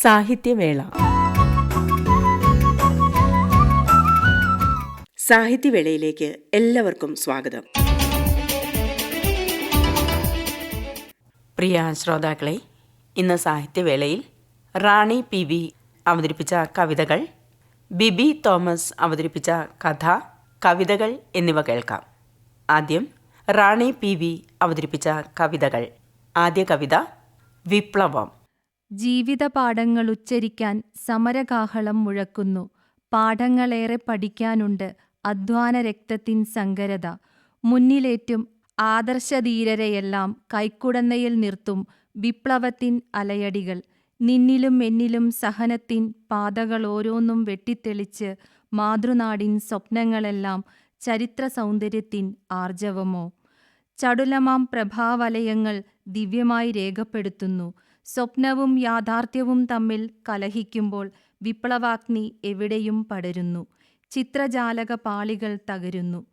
സാഹിത്യവേള. സാഹിത്യവേളയിലേക്ക് എല്ലാവർക്കും സ്വാഗതം. പ്രിയ ശ്രോതാക്കളെ ഇന്ന് സാഹിത്യവേളയിൽ റാണി പി വി അവതരിപ്പിച്ച കവിതകൾ ബിബി തോമസ് അവതരിപ്പിച്ച കഥ കവിതകൾ എന്നിവ കേൾക്കാം. ആദ്യം റാണി പി വി അവതരിപ്പിച്ച കവിതകൾ. ആദ്യ കവിത വിപ്ലവം. ജീവിത പാഠങ്ങൾ ഉച്ചരിക്കാൻ സമരകാഹളം മുഴക്കുന്നു. പാഠങ്ങളേറെ പഠിക്കാനുണ്ട് അധ്വാന രക്തത്തിൻ സങ്കരത. മുന്നിലേറ്റും ആദർശധീരരെയെല്ലാം കൈക്കുടന്നയിൽ നിർത്തും വിപ്ലവത്തിൻ അലയടികൾ. നിന്നിലും എന്നിലും സഹനത്തിൻ പാതകൾ ഓരോന്നും വെട്ടിത്തെളിച്ച് മാതൃനാടിൻ സ്വപ്നങ്ങളെല്ലാം ചരിത്ര സൗന്ദര്യത്തിൻ ആർജവമോ? ചടുലമാം പ്രഭാവലയങ്ങൾ ദിവ്യമായി രേഖപ്പെടുത്തുന്നു. സ്വപ്നവും യാഥാർത്ഥ്യവും തമ്മിൽ കലഹിക്കുമ്പോൾ വിപ്ലവാഗ്നി എവിടെയും പടരുന്നു. ചിത്രജാലക പാളികൾ തകരുന്നു.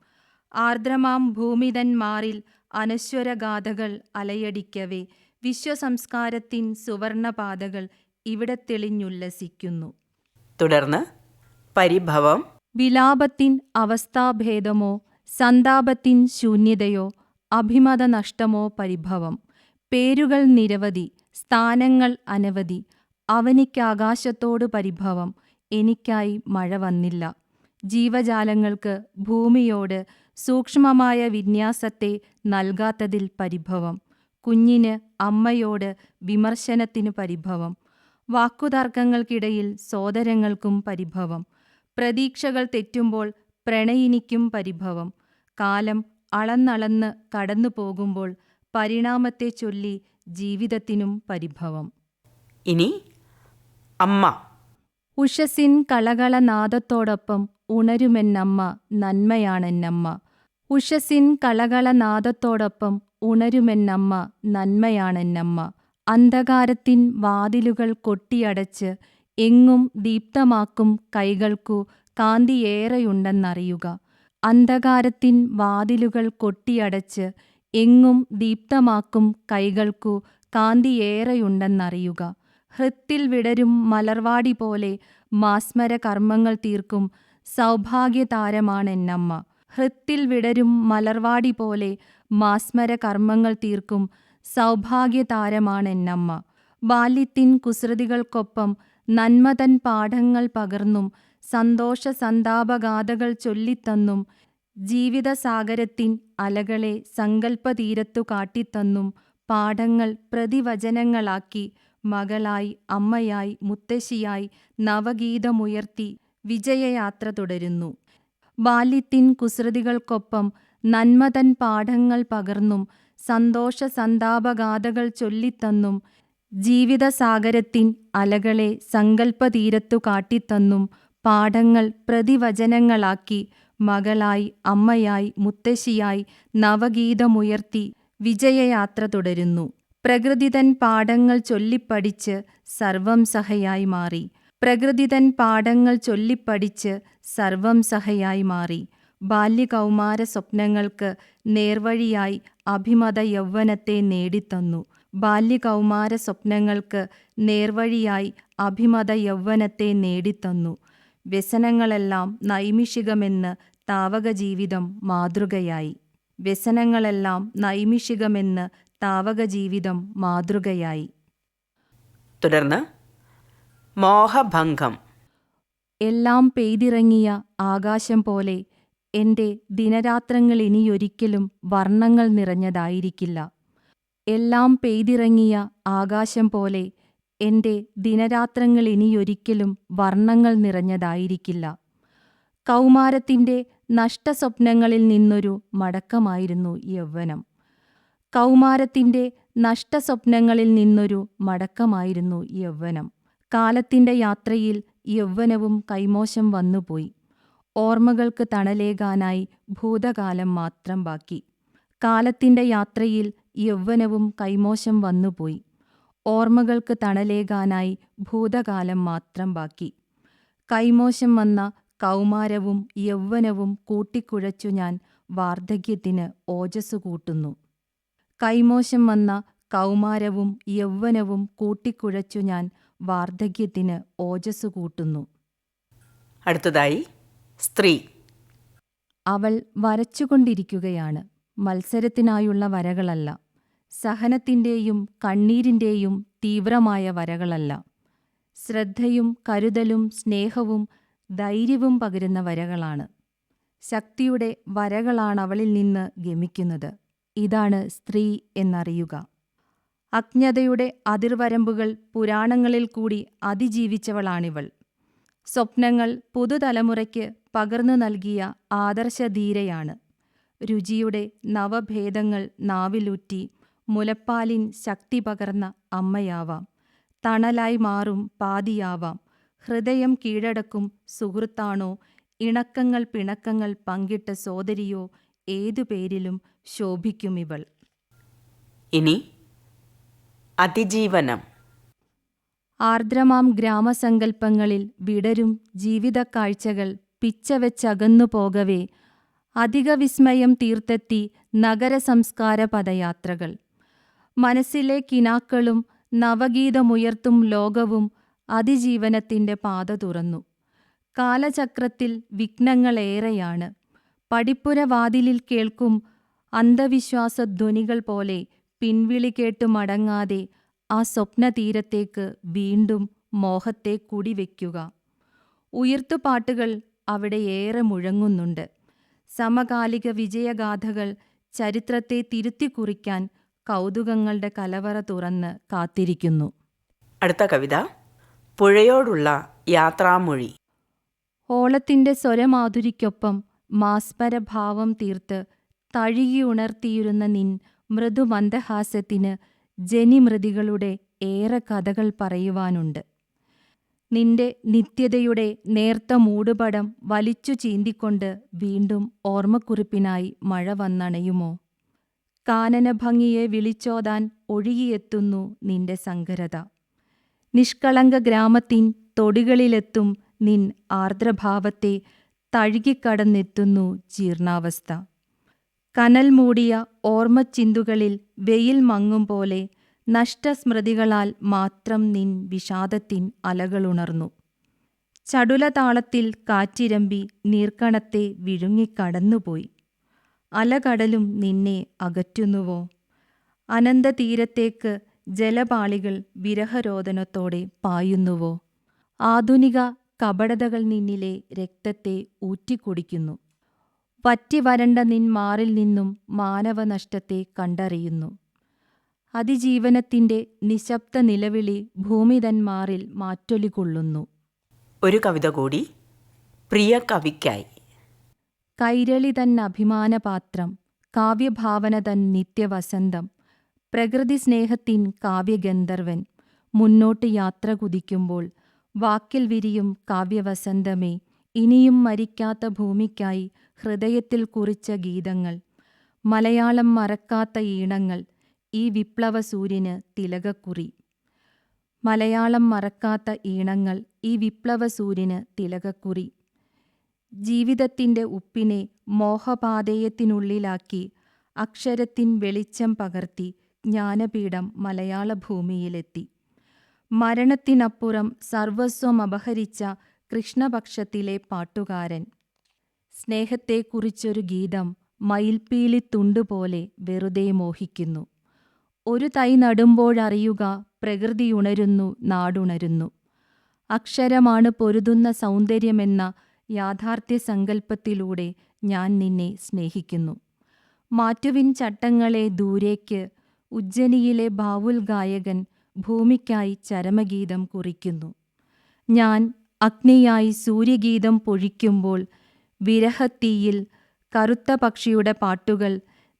ആർദ്രമാം ഭൂമിതൻ മാറിൽ അനശ്വരഗാഥകൾ അലയടിക്കവേ. വിശ്വസംസ്കാരത്തിൻ സുവർണപാതകൾ ഇവിടെ തെളിഞ്ഞുല്ലസിക്കുന്നു. തുടർന്ന് പരിഭവം. വിലാപത്തിൻ അവസ്ഥാഭേദമോ സന്താപത്തിൻ ശൂന്യതയോ അഭിമത നഷ്ടമോ പരിഭവം. പേരുകൾ നിരവധി. സ്ഥാനങ്ങൾ അനവധി. അവനിക്കാകാശത്തോട് പരിഭവം. എനിക്കായി മഴ വന്നില്ല. ജീവജാലങ്ങൾക്ക് ഭൂമിയോട് സൂക്ഷ്മമായ വിന്യാസത്തെ നൽകാത്തതിൽ പരിഭവം. കുഞ്ഞിന് അമ്മയോട് വിമർശനത്തിനു പരിഭവം. വാക്കുതർക്കങ്ങൾക്കിടയിൽ സോദരങ്ങൾക്കും പരിഭവം. പ്രതീക്ഷകൾ തെറ്റുമ്പോൾ പ്രണയിനിക്കും പരിഭവം. കാലം അളന്നളന്ന് കടന്നു പോകുമ്പോൾ പരിണാമത്തെ ചൊല്ലി ജീവിതത്തിനും പരിഭവം. ഇനി അമ്മ. ഉഷസിൻ കളകളനാദത്തോടൊപ്പം ഉണരുമെന്നമ്മ നന്മയാണെന്നമ്മ. ഉഷസിൻ കളകളനാദത്തോടൊപ്പം ഉണരുമെന്നമ്മ നന്മയാണെന്നമ്മ. അന്ധകാരത്തിൻ വാതിലുകൾ കൊട്ടിയടച്ച് എങ്ങും ദീപ്തമാക്കും കൈകൾക്കു കാന്തിയേറെയുണ്ടെന്നറിയുക. അന്ധകാരത്തിൻ വാതിലുകൾ കൊട്ടിയടച്ച് എങ്ങും ദീപ്തമാക്കും കൈകൾക്കു കാന്തിയേറെയുണ്ടെന്നറിയുക. ഹൃത്തിൽ വിടരും മലർവാടി പോലെ മാസ്മര കർമ്മങ്ങൾ തീർക്കും സൗഭാഗ്യതാരമാണെന്നമ്മ. ഹൃത്തിൽ വിടരും മലർവാടി പോലെ മാസ്മര കർമ്മങ്ങൾ തീർക്കും സൗഭാഗ്യതാരമാണെന്നമ്മ. ബാല്യത്തിൻ കുസൃതികൾക്കൊപ്പം നന്മതൻ പാഠങ്ങൾ പകർന്നും സന്തോഷ സന്താപഗാഥകൾ ചൊല്ലിത്തന്നും ജീവിതസാഗരത്തിൻ അലകളെ സങ്കല്പതീരത്തു കാട്ടിത്തന്നും പാഠങ്ങൾ പ്രതിവചനങ്ങളാക്കി മകളായി അമ്മയായി മുത്തശ്ശിയായി നവഗീതമുയർത്തി വിജയയാത്ര തുടരുന്നു. ബാല്യത്തിൻ കുസൃതികൾക്കൊപ്പം നന്മതൻ പാഠങ്ങൾ പകർന്നും സന്തോഷ സന്താപഗാഥകൾ ചൊല്ലിത്തന്നും ജീവിതസാഗരത്തിൻ അലകളെ സങ്കല്പതീരത്തു കാട്ടിത്തന്നും പാഠങ്ങൾ പ്രതിവചനങ്ങളാക്കി മകളായി അമ്മയായി മുത്തശ്ശിയായി നവഗീതമുയർത്തി വിജയയാത്ര തുടരുന്നു. പ്രകൃതിതൻ പാഠങ്ങൾ ചൊല്ലിപ്പടിച്ച് സർവം സഹയായി മാറി. പ്രകൃതിതൻ പാഠങ്ങൾ ചൊല്ലിപ്പടിച്ച് സർവം സഹയായി മാറി. ബാല്യകൗമാര സ്വപ്നങ്ങൾക്ക് നേർവഴിയായി അഭിമത യൗവനത്തെ നേടിത്തന്നു. ബാല്യകൗമാര സ്വപ്നങ്ങൾക്ക് നേർവഴിയായി അഭിമത യൗവനത്തെ നേടിത്തന്നു. വ്യസനങ്ങളെല്ലാം നൈമിഷികമെന്ന് താവക ജീവിതം മാതൃകയായി. വ്യസനങ്ങളെല്ലാം നൈമിഷികമെന്ന് താവക ജീവിതം മാതൃകയായി. തുടർന്ന് മോഹഭംഗം. എല്ലാം പെയ്തിറങ്ങിയ ആകാശം പോലെ എന്റെ ദിനരാത്രങ്ങൾ ഇനിയൊരിക്കലും വർണങ്ങൾ നിറഞ്ഞതായിരിക്കില്ല. എല്ലാം പെയ്തിറങ്ങിയ ആകാശം പോലെ എന്റെ ദിനരാത്രങ്ങൾ ഇനിയൊരിക്കലും വർണങ്ങൾ നിറഞ്ഞതായിരിക്കില്ല. കൗമാരത്തിന്റെ നഷ്ടസ്വപ്നങ്ങളിൽ നിന്നൊരു മടക്കമായിരുന്നു യൗവനം. കൗമാരത്തിന്റെ നഷ്ടസ്വപ്നങ്ങളിൽ നിന്നൊരു മടക്കമായിരുന്നു യൗവനം. കാലത്തിന്റെ യാത്രയിൽ യൗവനവും കൈമോശം വന്നുപോയി. ഓർമ്മകൾക്ക് തണലേകാനായി ഭൂതകാലം മാത്രം ബാക്കി. കാലത്തിന്റെ യാത്രയിൽ യൗവനവും കൈമോശം വന്നുപോയി. ഓർമ്മകൾക്ക് തണലേകാനായി ഭൂതകാലം മാത്രം ബാക്കി. കൈമോശം വന്ന കൗമാരവും യൗവനവും കൂട്ടിക്കുഴച്ചു ഞാൻ വാർദ്ധക്യത്തിന് ഓജസ്സു കൂട്ടുന്നു. കൈമോശം വന്ന കൗമാരവും യൗവനവും കൂട്ടിക്കുഴച്ചു ഞാൻ വാർദ്ധക്യത്തിന് ഓജസ് കൂട്ടുന്നു. അടുത്തതായി സ്ത്രീ. അവൾ വരച്ചുകൊണ്ടിരിക്കുകയാണ്. മത്സരത്തിനായുള്ള വരകളല്ല. സഹനത്തിന്റെയും കണ്ണീരിന്റെയും തീവ്രമായ വരകളല്ല. ശ്രദ്ധയും കരുതലും സ്നേഹവും ധൈര്യവും പകരുന്ന വരകളാണ്. ശക്തിയുടെ വരകളാണ് അവളിൽ നിന്ന് ഗമിക്കുന്നത്. ഇതാണ് സ്ത്രീ എന്നറിയുക. അജ്ഞതയുടെ അതിർവരമ്പുകൾ പുരാണങ്ങളിൽ കൂടി അതിജീവിച്ചവളാണിവൾ. സ്വപ്നങ്ങൾ പുതുതലമുറയ്ക്ക് പകർന്നു നൽകിയ ആദർശധീരയാണ്. രുചിയുടെ നവഭേദങ്ങൾ നാവിലൂറ്റി മുലപ്പാലിൻ ശക്തി പകർന്ന അമ്മയാവാം. തണലായി മാറും പാതിയാവാം. ഹൃദയം കീഴടക്കും സുഹൃത്താണോ? ഇണക്കങ്ങൾ പിണക്കങ്ങൾ പങ്കിട്ട സോദരിയോ? ഏതു പേരിലും ശോഭിക്കും ഇവൾ. ഇനി അതിജീവനം. ആർദ്രമാം ഗ്രാമസങ്കല്പങ്ങളിൽ വിടരും ജീവിതക്കാഴ്ചകൾ പിച്ചവെച്ചകന്നു പോകവേ. അധിക വിസ്മയം തീർത്തെത്തി നഗരസംസ്കാര പദയാത്രകൾ. മനസ്സിലെ കിനാക്കളും നവഗീതമുയർത്തും ലോകവും അതിജീവനത്തിന്റെ പാത തുറന്നു. കാലചക്രത്തിൽ വിഘ്നങ്ങളേറെയാണ്. പടിപ്പുരവാതിലിൽ കേൾക്കും അന്ധവിശ്വാസധ്വനികൾ പോലെ പിൻവിളി കേട്ടു മടങ്ങാതെ ആ സ്വപ്നതീരത്തേക്ക് വീണ്ടും മോഹത്തെ കുടിവെക്കുക. ഉയർത്തുപാട്ടുകൾ അവിടെ ഏറെ മുഴങ്ങുന്നുണ്ട്. സമകാലിക വിജയഗാഥകൾ ചരിത്രത്തെ തിരുത്തിക്കുറിക്കാൻ കൗതുകങ്ങളുടെ കലവറ തുറന്ന് കാത്തിരിക്കുന്നു. അടുത്ത കവിത. പുഴയോടുള്ള യാത്രാമൊഴി. ഓളത്തിന്റെ സ്വരമാധുരിക്കൊപ്പം മാസ്മരഭാവം തീർത്ത് തഴുകിയുണർത്തിയിരുന്ന നിൻ മൃദുമന്ദഹാസ്യത്തിന് ജനിമൃതികളുടെ ഏറെ കഥകൾ പറയുവാനുണ്ട്. നിന്റെ നിത്യതയുടെ നേർത്ത മൂടുപടം വലിച്ചു ചീന്തിക്കൊണ്ട് വീണ്ടും ഓർമ്മക്കുറിപ്പിനായി മഴ വന്നണയുമോ? കാനനഭംഗിയെ വിളിച്ചോതാൻ ഒഴുകിയെത്തുന്നു നിന്റെ സങ്കരത. നിഷ്കളങ്ക ഗ്രാമത്തിൻ തൊടികളിലെത്തും നിൻ ആർദ്രഭാവത്തെ തഴുകിക്കടന്നെത്തുന്നു ജീർണാവസ്ഥ. കനൽ മൂടിയ ഓർമ്മച്ചിന്തുകളിൽ വെയിൽ മങ്ങും പോലെ നഷ്ടസ്മൃതികളാൽ മാത്രം നിൻ വിഷാദത്തിൻ അലകളുണർന്നു. ചടുലതാളത്തിൽ കാറ്റിരമ്പി നീർക്കണത്തെ വിഴുങ്ങിക്കടന്നുപോയി. അലകടലും നിന്നെ അകറ്റുന്നുവോ? അനന്തതീരത്തേക്ക് ജലപാളികൾ വിരഹരോദനത്തോടെ പായുന്നുവോ? ആധുനിക കപടതകൾ നിന്നിലെ രക്തത്തെ ഊറ്റിക്കുടിക്കുന്നു. വറ്റിവരണ്ട നിൻ മാറിൽ നിന്നും മാനവനഷ്ടത്തെ കണ്ടറിയുന്നു. അതിജീവനത്തിന്റെ നിശബ്ദ നിലവിളി ഭൂമിതന്മാറിൽ മാറ്റൊലികൊള്ളുന്നു. ഒരു കവിത കൂടി പ്രിയ കവിക്കായി. കൈരളി തൻ അഭിമാനപാത്രം കാവ്യഭാവന തൻ നിത്യവസന്തം പ്രകൃതി സ്നേഹത്തിൻ കാവ്യഗന്ധർവൻ മുന്നോട്ട് യാത്ര കുതിക്കുമ്പോൾ വാക്കിൽ വിരിയും കാവ്യവസന്തമേ ഇനിയും മരിക്കാത്ത ഭൂമിക്കായി ഹൃദയത്തിൽ കുറിച്ച ഗീതങ്ങൾ മലയാളം മറക്കാത്ത ഈണങ്ങൾ ഈ വിപ്ലവ സൂര്യന് തിലകക്കുറി. മലയാളം മറക്കാത്ത ഈണങ്ങൾ ഈ വിപ്ലവ സൂര്യന് തിലകക്കുറി. ജീവിതത്തിന്റെ ഉപ്പിനെ മോഹപാതയത്തിനുള്ളിലാക്കി അക്ഷരത്തിൻ വെളിച്ചം പകർത്തി ജ്ഞാനപീഠം മലയാള ഭൂമിയിലെത്തി മരണത്തിനപ്പുറം സർവസ്വം അപഹരിച്ച കൃഷ്ണപക്ഷത്തിലെ പാട്ടുകാരൻ. സ്നേഹത്തെക്കുറിച്ചൊരു ഗീതം മയിൽപ്പീലി തുണ്ടുപോലെ വെറുതെ മോഹിക്കുന്നു. ഒരു തൈ നടുമ്പോഴറിയുക പ്രകൃതിയുണരുന്നു നാടുണരുന്നു. അക്ഷരമാണ് പൊരുതുന്ന സൗന്ദര്യമെന്ന യാഥാർത്ഥ്യ സങ്കല്പത്തിലൂടെ ഞാൻ നിന്നെ സ്നേഹിക്കുന്നു. മാറ്റുവിൻ ചട്ടങ്ങളെ ദൂരേക്ക് ഉജ്ജനിയിലെ ബാവുൽ ഗായകൻ ഭൂമിക്കായി ചരമഗീതം കുറിക്കുന്നു. ഞാൻ അഗ്നിയായി സൂര്യഗീതം പൊഴിക്കുമ്പോൾ വിരഹത്തീയിൽ കറുത്ത പക്ഷിയുടെ പാട്ടുകൾ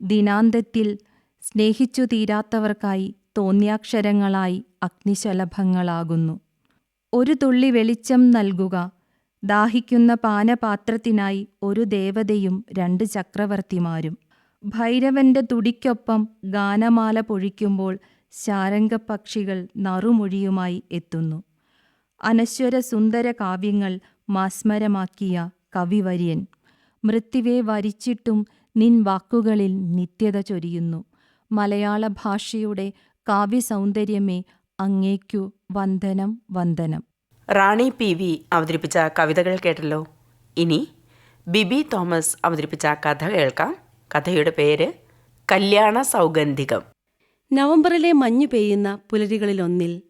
ദിനാന്തത്തിൽ സ്നേഹിച്ചു തീരാത്തവർക്കായി തോന്നിയാക്ഷരങ്ങളായി അഗ്നിശലഭങ്ങളാകുന്നു. ഒരു തുള്ളി വെളിച്ചം നൽകുക ദാഹിക്കുന്ന പാനപാത്രത്തിനായി ഒരു ദേവതയും രണ്ട് ചക്രവർത്തിമാരും. ഭൈരവന്റെ തുടിക്കൊപ്പം ഗാനമാല പൊഴിക്കുമ്പോൾ ശാരംഗപക്ഷികൾ നറുമൊഴിയുമായി എത്തുന്നു. അനശ്വര സുന്ദര കാവ്യങ്ങൾ മാസ്മരമാക്കിയ കവിവര്യൻ. മൃത്യുവെ വരിച്ചിട്ടും നിൻ വാക്കുകളിൽ നിത്യത ചൊരിയുന്നു. മലയാള ഭാഷയുടെ കാവ്യസൗന്ദര്യമേ അങ്ങേക്കു വന്ദനം വന്ദനം. റാണി പി വി അവതരിപ്പിച്ച കവിതകൾ കേട്ടല്ലോ. ഇനി ബിബി തോമസ് അവതരിപ്പിച്ച കഥ കേൾക്കാം. കഥയുടെ പേര് കല്യാണ സൗഗന്ധികം. നവംബറിലെ മഞ്ഞു പെയ്യുന്ന പുലരികളിലൊന്നിൽ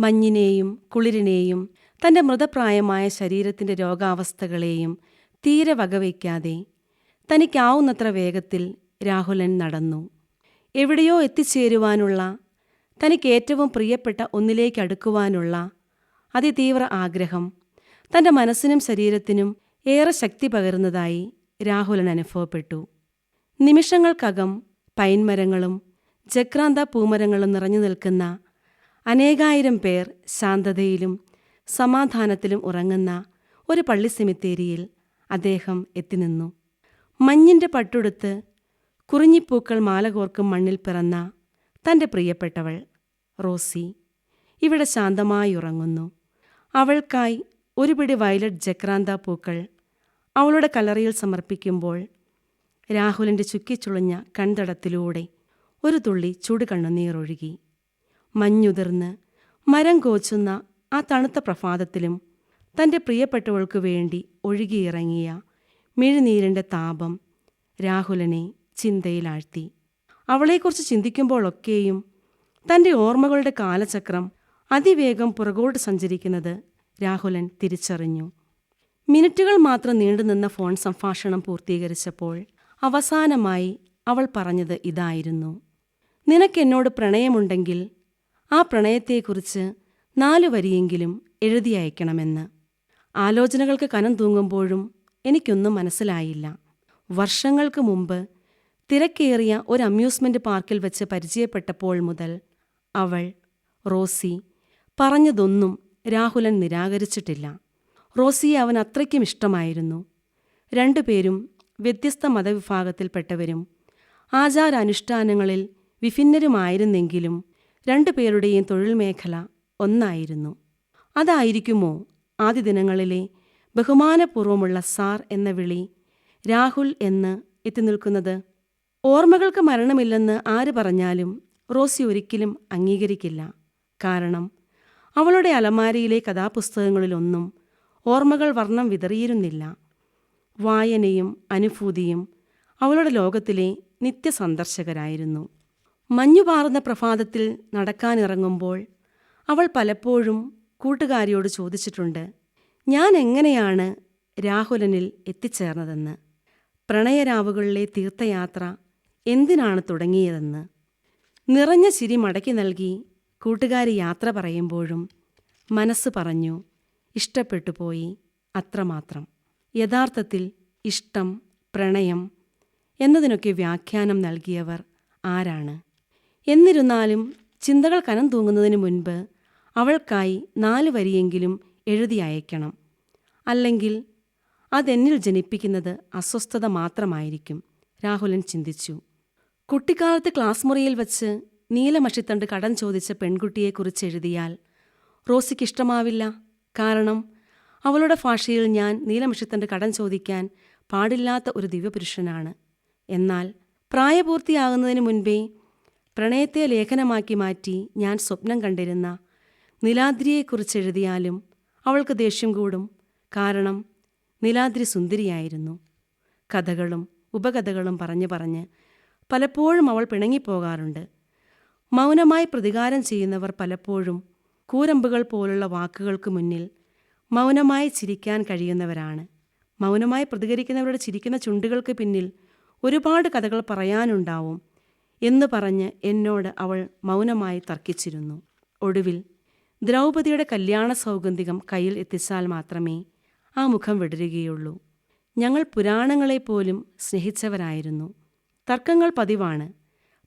മഞ്ഞിനെയും കുളിരിനെയും തന്റെ മൃതപ്രായമായ ശരീരത്തിന്റെ രോഗാവസ്ഥകളെയും തീരെ വകവയ്ക്കാതെ തനിക്കാവുന്നത്ര വേഗത്തിൽ രാഹുലൻ നടന്നു. എവിടെയോ എത്തിച്ചേരുവാനുള്ള തനിക്ക് ഏറ്റവും പ്രിയപ്പെട്ട ഒന്നിലേക്ക് അടുക്കുവാനുള്ള അതിതീവ്ര ആഗ്രഹം തന്റെ മനസ്സിനും ശരീരത്തിനും ഏറെ ശക്തി പകരുന്നതായി രാഹുലൻ അനുഭവപ്പെട്ടു. നിമിഷങ്ങൾക്കകം പൈൻമരങ്ങളും ജക്രാന്ത പൂമരങ്ങളും നിറഞ്ഞു നിൽക്കുന്ന അനേകായിരം പേർ ശാന്തതയിലും സമാധാനത്തിലും ഉറങ്ങുന്ന ഒരു പള്ളി സെമിത്തേരിയിൽ അദ്ദേഹം എത്തിനിന്നു. മഞ്ഞിന്റെ പട്ടുടുത്ത് കുറിഞ്ഞിപ്പൂക്കൾ മാല കോർക്കും മണ്ണിൽ പിറന്ന തന്റെ പ്രിയപ്പെട്ടവൾ റോസി ഇവിടെ ശാന്തമായി ഉറങ്ങുന്നു. അവൾക്കായി ഒരുപിടി വയലറ്റ് ജക്രാന്ത പൂക്കൾ അവളുടെ കലറിയിൽ സമർപ്പിക്കുമ്പോൾ രാഹുലിന്റെ ചുക്കിച്ചുളഞ്ഞ കൺതടത്തിലൂടെ ഒരു തുള്ളി ചുടുകണ്ണുനീറൊഴുകി മഞ്ഞുതിർന്ന് മരം കോച്ചുന്ന ആ തണുത്ത പ്രഭാതത്തിലും തന്റെ പ്രിയപ്പെട്ടവൾക്കു വേണ്ടി ഒഴുകിയിറങ്ങിയ മിഴിനീരിന്റെ താപം രാഹുലനെ ചിന്തയിലാഴ്ത്തി. അവളെക്കുറിച്ച് ചിന്തിക്കുമ്പോഴൊക്കെയും തന്റെ ഓർമ്മകളുടെ കാലചക്രം അതിവേഗം പുറകോട്ട് സഞ്ചരിക്കുന്നത് രാഹുലൻ തിരിച്ചറിഞ്ഞു. മിനിറ്റുകൾ മാത്രം നീണ്ടുനിന്ന ഫോൺ സംഭാഷണം പൂർത്തീകരിച്ചപ്പോൾ അവസാനമായി അവൾ പറഞ്ഞത് ഇതായിരുന്നു. നിനക്കെന്നോട് പ്രണയമുണ്ടെങ്കിൽ ആ പ്രണയത്തെക്കുറിച്ച് നാലു വരിയെങ്കിലും എഴുതി അയക്കണമെന്ന്. ആലോചനകൾക്ക് കനം തൂങ്ങുമ്പോഴും എനിക്കൊന്നും മനസ്സിലായില്ല. വർഷങ്ങൾക്ക് മുമ്പ് തിരക്കേറിയ ഒരു അമ്യൂസ്മെന്റ് പാർക്കിൽ വെച്ച് പരിചയപ്പെട്ടപ്പോൾ മുതൽ അവൾ റോസി പറഞ്ഞതൊന്നും രാഹുലൻ നിരാകരിച്ചിട്ടില്ല. റോസിയെ അവൻ അത്രയ്ക്കും ഇഷ്ടമായിരുന്നു. രണ്ടുപേരും വ്യത്യസ്ത മതവിഭാഗത്തിൽപ്പെട്ടവരും ആചാരാനുഷ്ഠാനങ്ങളിൽ വിഭിന്നരുമായിരുന്നെങ്കിലും രണ്ടുപേരുടെയും തൊഴിൽ മേഖല ഒന്നായിരുന്നു. അതായിരിക്കുമോ ആദ്യ ദിനങ്ങളിലെ ബഹുമാനപൂർവമുള്ള സാർ എന്ന വിളി രാഹുൽ എന്ന് എത്തി നിൽക്കുന്നത് ഓർമ്മകൾക്ക് മരണമില്ലെന്ന് ആര് പറഞ്ഞാലും റോസി ഒരിക്കലും അംഗീകരിക്കില്ല. കാരണം അവളുടെ അലമാരയിലെ കഥാപുസ്തകങ്ങളിലൊന്നും ഓർമ്മകൾ വർണം വിതറിയിരുന്നില്ല. വായനയും അനുഭൂതിയും അവളുടെ ലോകത്തിലെ നിത്യസന്ദർശകരായിരുന്നു. മഞ്ഞുപാറുന്ന പ്രഭാതത്തിൽ നടക്കാനിറങ്ങുമ്പോൾ അവൾ പലപ്പോഴും കൂട്ടുകാരിയോട് ചോദിച്ചിട്ടുണ്ട് ഞാൻ എങ്ങനെയാണ് രാഹുലനിൽ എത്തിച്ചേർന്നതെന്ന്? പ്രണയരാവുകളിലെ തീർത്ഥയാത്ര എന്തിനാണ് തുടങ്ങിയതെന്ന്? നിറഞ്ഞ ചിരി മടക്കി നൽകി കൂട്ടുകാരി യാത്ര പറയുമ്പോഴും മനസ്സ് പറഞ്ഞു ഇഷ്ടപ്പെട്ടു പോയി അത്രമാത്രം. യഥാർത്ഥത്തിൽ ഇഷ്ടം പ്രണയം എന്നതിനൊക്കെ വ്യാഖ്യാനം നൽകിയവർ ആരാണ്? എന്നിരുന്നാലും ചിന്തകൾ കനം തൂങ്ങുന്നതിന് മുൻപ് അവൾക്കായി നാല് വരിയെങ്കിലും എഴുതി അയക്കണം അല്ലെങ്കിൽ അതെന്നിൽ ജനിപ്പിക്കുന്നത് അസ്വസ്ഥത മാത്രമായിരിക്കും രാഹുലൻ ചിന്തിച്ചു. കുട്ടിക്കാലത്ത് ക്ലാസ് മുറിയിൽ വച്ച് നീലമഷിത്തണ്ട് കടം ചോദിച്ച പെൺകുട്ടിയെക്കുറിച്ച് എഴുതിയാൽ റോസിക്ക് ഇഷ്ടമാവില്ല. കാരണം അവളുടെ ഭാഷയിൽ ഞാൻ നീലമിഷത്തിന്റെ കടം ചോദിക്കാൻ പാടില്ലാത്ത ഒരു ദിവ്യപുരുഷനാണ്. എന്നാൽ പ്രായപൂർത്തിയാകുന്നതിന് മുൻപേ പ്രണയത്തെ ലേഖനമാക്കി മാറ്റി ഞാൻ സ്വപ്നം കണ്ടിരുന്ന നിലാദ്രിയെക്കുറിച്ച് എഴുതിയാലും അവൾക്ക് ദേഷ്യം കൂടും. കാരണം നിലാദ്രി സുന്ദരിയായിരുന്നു. കഥകളും ഉപകഥകളും പറഞ്ഞു പറഞ്ഞ് പലപ്പോഴും അവൾ പിണങ്ങിപ്പോകാറുണ്ട്. മൗനമായി പ്രതികാരം ചെയ്യുന്നവർ പലപ്പോഴും കൂരമ്പുകൾ പോലുള്ള വാക്കുകൾക്ക് മുന്നിൽ മൗനമായി ചിരിക്കാൻ കഴിയുന്നവരാണ്. മൗനമായി പ്രതികരിക്കുന്നവരുടെ ചിരിക്കുന്ന ചുണ്ടുകൾക്ക് പിന്നിൽ ഒരുപാട് കഥകൾ പറയാനുണ്ടാവും എന്ന് പറഞ്ഞ് എന്നോട് അവൾ മൗനമായി തർക്കിച്ചിരുന്നു. ഒടുവിൽ ദ്രൗപതിയുടെ കല്യാണ സൗഗന്ധികം കയ്യിൽ എത്തിച്ചാൽ മാത്രമേ ആ മുഖം വിടരുകയുള്ളൂ. ഞങ്ങൾ പുരാണങ്ങളെപ്പോലും സ്നേഹിച്ചവരായിരുന്നു. തർക്കങ്ങൾ പതിവാണ്.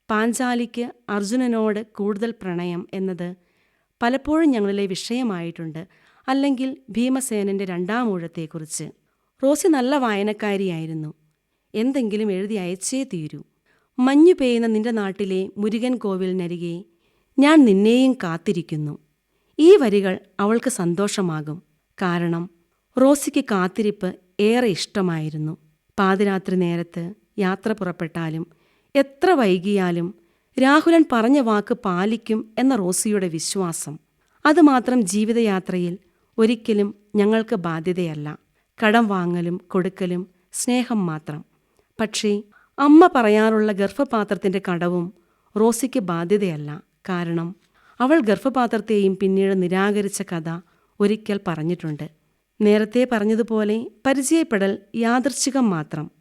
പാഞ്ചാലിക്ക് അർജുനനോട് കൂടുതൽ പ്രണയം എന്നത് പലപ്പോഴും ഞങ്ങളിലെ വിഷയമായിട്ടുണ്ട്. അല്ലെങ്കിൽ ഭീമസേനന്റെ രണ്ടാം ഊഴത്തെക്കുറിച്ച്. റോസി നല്ല വായനക്കാരിയായിരുന്നു. എന്തെങ്കിലും എഴുതി അയച്ചേ തീരൂ. മഞ്ഞു പെയ്യുന്ന നിന്റെ നാട്ടിലെ മുരുകൻ കോവിലിനരികെ ഞാൻ നിന്നെയും കാത്തിരിക്കുന്നു. ഈ വരികൾ അവൾക്ക് സന്തോഷമാകും. കാരണം റോസിക്ക് കാത്തിരിപ്പ് ഏറെ ഇഷ്ടമായിരുന്നു. പാതിരാത്രി നേരത്ത് യാത്ര പുറപ്പെട്ടാലും എത്ര വൈകിയാലും രാഹുലൻ പറഞ്ഞ വാക്ക് പാലിക്കും എന്ന റോസിയുടെ വിശ്വാസം. അതുമാത്രം ജീവിതയാത്രയിൽ ഒരിക്കലും ഞങ്ങൾക്ക് ബാധ്യതയല്ല. കടം വാങ്ങലും കൊടുക്കലും സ്നേഹം മാത്രം. പക്ഷേ അമ്മ പറയാറുള്ള ഗർഭപാത്രത്തിന്റെ കടവും റോസിക്ക് ബാധ്യതയല്ല. കാരണം അവൾ ഗർഭപാത്രത്തെയും പിന്നീട് നിരാകരിച്ച കഥ ഒരിക്കൽ പറഞ്ഞിട്ടുണ്ട്. നേരത്തെ പറഞ്ഞതുപോലെ പരിചയപ്പെടൽ യാദൃച്ഛികം മാത്രം.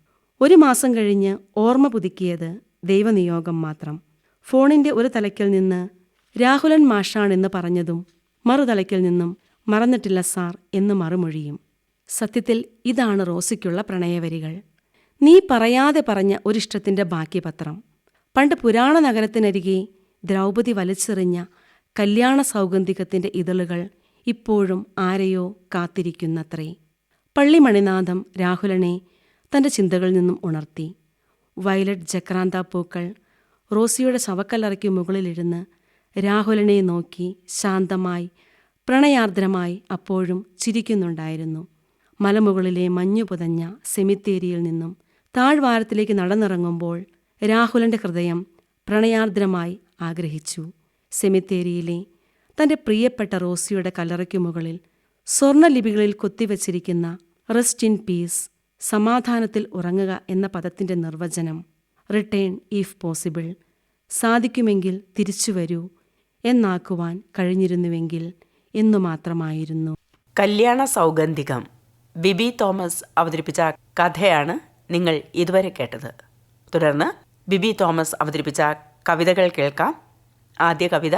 ഒരു മാസം കഴിഞ്ഞ് ഓർമ്മ പുതുക്കിയത് ദൈവനിയോഗം മാത്രം. ഫോണിന്റെ ഒരു തലയ്ക്കൽ നിന്ന് രാഹുലൻ മാഷാണെന്ന് പറഞ്ഞതും മറുതലയ്ക്കൽ നിന്നും മറന്നിട്ടില്ല സാർ എന്ന് മറുമൊഴിയും. സത്യത്തിൽ ഇതാണ് റോസിക്കുള്ള പ്രണയവരികൾ. നീ പറയാതെ പറഞ്ഞ ഒരിഷ്ടത്തിന്റെ ബാക്കി പത്രം പണ്ട് പുരാണ നഗരത്തിനരികെ ദ്രൗപദി വലിച്ചെറിഞ്ഞ കല്യാണ സൗഗന്ധികത്തിന്റെ ഇതളുകൾ ഇപ്പോഴും ആരെയോ കാത്തിരിക്കുന്നത്രേ. പള്ളിമണിനാഥം രാഹുലനെ തന്റെ ചിന്തകളിൽ നിന്നും ഉണർത്തി. വയലറ്റ് ജക്രാന്ത പൂക്കൾ റോസിയുടെ ശവക്കല്ലറയ്ക്ക് മുകളിലിരുന്ന് രാഹുലനെ നോക്കി ശാന്തമായി പ്രണയാർദ്രമായി അപ്പോഴും ചിരിക്കുന്നുണ്ടായിരുന്നു. മലമുകളിലെ മഞ്ഞു പുതഞ്ഞ സെമിത്തേരിയിൽ നിന്നും താഴ്വാരത്തിലേക്ക് നടന്നിറങ്ങുമ്പോൾ രാഹുലന്റെ ഹൃദയം പ്രണയാർദ്രമായി ആഗ്രഹിച്ചു. സെമിത്തേരിയിലെ തന്റെ പ്രിയപ്പെട്ട റോസിയുടെ കല്ലറയ്ക്കു മുകളിൽ സ്വർണലിപികളിൽ കൊത്തിവച്ചിരിക്കുന്ന റെസ്റ്റ് ഇൻ പീസ് സമാധാനത്തിൽ ഉറങ്ങുക എന്ന പദത്തിന്റെ നിർവചനം റിട്ടേൺ ഈഫ് പോസിബിൾ സാധിക്കുമെങ്കിൽ തിരിച്ചു വരൂ എന്നാക്കുവാൻ കഴിഞ്ഞിരുന്നുവെങ്കിൽ എന്നു മാത്രമായിരുന്നു. കല്യാണ സൗഗന്ധികം. ബിബി തോമസ് അവതരിപ്പിച്ച കഥയാണ് നിങ്ങൾ ഇതുവരെ കേട്ടത്. തുടർന്ന് ബിബി തോമസ് അവതരിപ്പിച്ച കവിതകൾ കേൾക്കാം. ആദ്യ കവിത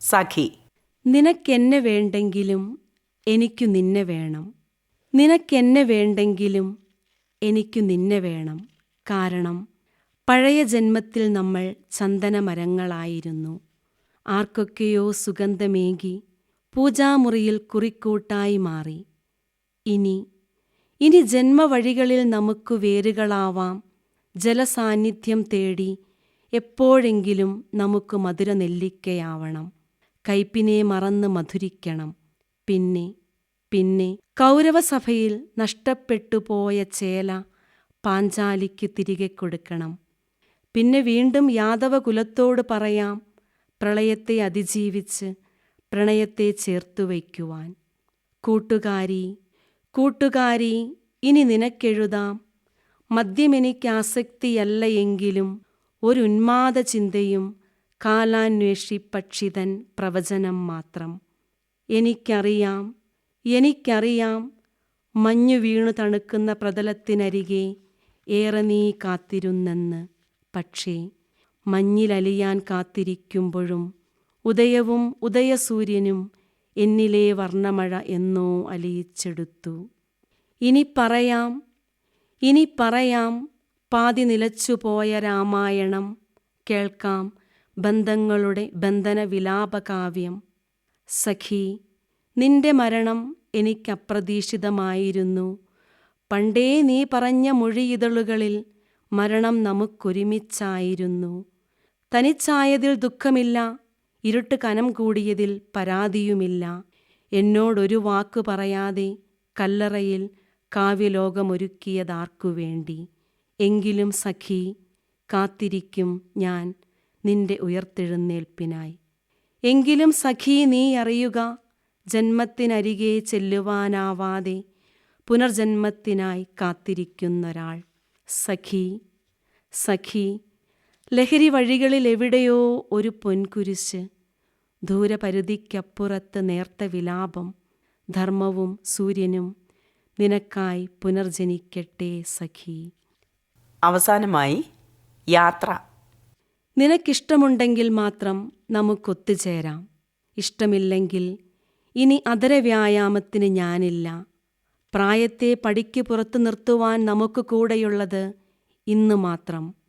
സഖി. നിനക്കെന്നെ വേണ്ടെങ്കിലും എനിക്കു നിന്നെ വേണം. നിനക്കെന്നെ വേണ്ടെങ്കിലും എനിക്കു നിന്നെ വേണം. കാരണം പഴയ ജന്മത്തിൽ നമ്മൾ ചന്ദനമരങ്ങളായിരുന്നു. ആർക്കൊക്കെയോ സുഗന്ധമേകി പൂജാമുറിയിൽ കുറിക്കൂട്ടായി മാറി. ഇനി ഇനി ജന്മവഴികളിൽ നമുക്ക് വേരുകളാവാം. ജലസാന്നിധ്യം തേടി എപ്പോഴെങ്കിലും നമുക്ക് മധുര നെല്ലിക്കയാവണം. കയ്പിനെ മറന്ന് മധുരിക്കണം. പിന്നെ പിന്നെ കൗരവസഭയിൽ നഷ്ടപ്പെട്ടുപോയ ചേല പാഞ്ചാലിക്ക് തിരികെ കൊടുക്കണം. പിന്നെ വീണ്ടും യാദവകുലത്തോട് പറയാം പ്രളയത്തെ അതിജീവിച്ച് പ്രണയത്തെ ചേർത്തു വയ്ക്കുവാൻ. കൂട്ടുകാരി കൂട്ടുകാരി ഇനി നിനക്കെഴുതാം. മദ്യമെനിക്കാസക്തിയല്ല എങ്കിലും ഒരു ഉന്മാദ ചിന്തയും കാലാന്വേഷി പക്ഷിതൻ പ്രവചനം മാത്രം. എനിക്കറിയാം എനിക്കറിയാം മഞ്ഞു വീണു തണുക്കുന്ന പ്രതലത്തിനരികെ ഏറെ നീ കാത്തിരുന്നെന്ന്. പക്ഷേ മഞ്ഞിലലിയാൻ കാത്തിരിക്കുമ്പോഴും ഉദയവും ഉദയസൂര്യനും എന്നിലെ വർണമഴ എന്നോ അലിയിച്ചെടുത്തു. ഇനി പറയാം ഇനി പറയാം പാതി നിലച്ചുപോയ രാമായണം കേൾക്കാം ബന്ധങ്ങളുടെ ബന്ധനവിലാപകാവ്യം. സഖി നിന്റെ മരണം എനിക്കപ്രതീക്ഷിതമായിരുന്നു. പണ്ടേ നീ പറഞ്ഞ മൊഴിയിതളുകളിൽ മരണം നമുക്കൊരുമിച്ചായിരുന്നു. തനിച്ചായതിൽ ദുഃഖമില്ല ഇരുട്ട് കനം കൂടിയതിൽ പരാതിയുമില്ല. എന്നോടൊരു വാക്ക് പറയാതെ കല്ലറയിൽ കാവ്യലോകമൊരുക്കിയതാർക്കു വേണ്ടി എങ്കിലും സഖി കാത്തിരിക്കും ഞാൻ നിന്റെ ഉയർത്തെഴുന്നേൽപ്പിനായി. എങ്കിലും സഖി നീ അറിയുക ജന്മത്തിനരികെ ചെല്ലുവാനാവാതെ പുനർജന്മത്തിനായി കാത്തിരിക്കുന്നൊരാൾ. സഖി സഖി ലഹരി വഴികളിൽ എവിടെയോ ഒരു പൊൻകുരിശ് ദൂരപരിധിക്കപ്പുറത്ത് നേർത്ത വിലാപം ധർമ്മവും സൂര്യനും നിനക്കായി പുനർജനിക്കട്ടെ സഖി. അവസാനമായി യാത്ര. നിനക്കിഷ്ടമുണ്ടെങ്കിൽ മാത്രം നമുക്കൊത്തുചേരാം. ഇഷ്ടമില്ലെങ്കിൽ ഇനി അതര വ്യായാമത്തിന് ഞാനില്ല. പ്രായത്തെ പടിക്ക് പുറത്തു നിർത്തുവാൻ നമുക്ക് കൂടെയുള്ളത് ഇന്ന് മാത്രം.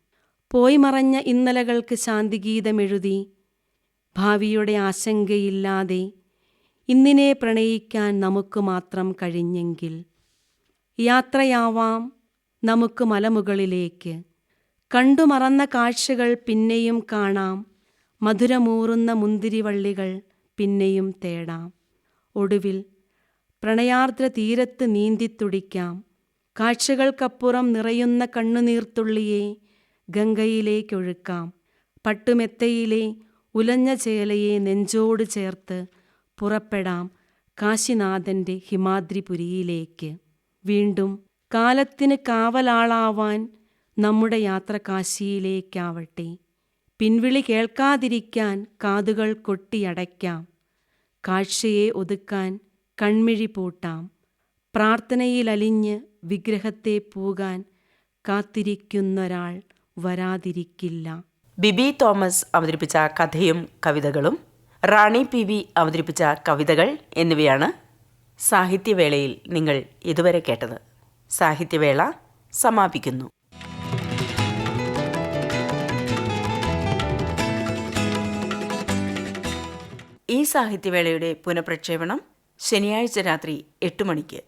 പോയി മറഞ്ഞ ഇന്നലകൾക്ക് ശാന്തിഗീതമെഴുതി. ഭാവിയുടെ ആശങ്കയില്ലാതെ ഇന്നിനെ പ്രണയിക്കാൻ നമുക്ക് മാത്രം കഴിഞ്ഞെങ്കിൽ. യാത്രയാവാം നമുക്ക് മലമുകളിലേക്ക്. കണ്ടുമറന്ന കാഴ്ചകൾ പിന്നെയും കാണാം. മധുരമൂറുന്ന മുന്തിരിവള്ളികൾ പിന്നെയും തേടാം. ഒടുവിൽ പ്രണയാർദ്ര തീരത്ത് നീന്തിത്തുടിക്കാം കാഴ്ചകൾക്കപ്പുറം നിറയുന്ന കണ്ണുനീർത്തുള്ളിയെ ഗംഗയിലേക്കൊഴുക്കാം. പട്ടുമെത്തയിലെ ഉലഞ്ഞ ചേലയെ നെഞ്ചോട് ചേർത്ത് പുറപ്പെടാം കാശിനാഥന്റെ ഹിമാദ്രിപുരിയിലേക്ക്. വീണ്ടും കാലത്തിന് കാവലാളാവാൻ നമ്മുടെ യാത്ര കാശിയിലേക്കാവട്ടെ പിൻവിളി കേൾക്കാതിരിക്കാൻ കാതുകൾ കൊട്ടിയടയ്ക്കാം. കാഴ്ചയെ ഒതുക്കാൻ കൺമിഴി പൂട്ടാം. പ്രാർത്ഥനയിലലിഞ്ഞ് വിഗ്രഹത്തെ പൂകാൻ കാത്തിരിക്കുന്നൊരാൾ വരാതിരിക്കില്ല. ബിബി തോമസ് അവതരിപ്പിച്ച കഥയും കവിതകളും റാണി പി വി അവതരിപ്പിച്ച കവിതകൾ എന്നിവയാണ് സാഹിത്യവേളയിൽ നിങ്ങൾ ഇതുവരെ കേട്ടത്. സാഹിത്യവേള സമാപിക്കുന്നു. ഈ സാഹിത്യവേളയുടെ പുനഃപ്രക്ഷേപണം ശനിയാഴ്ച രാത്രി എട്ട് മണിക്ക്.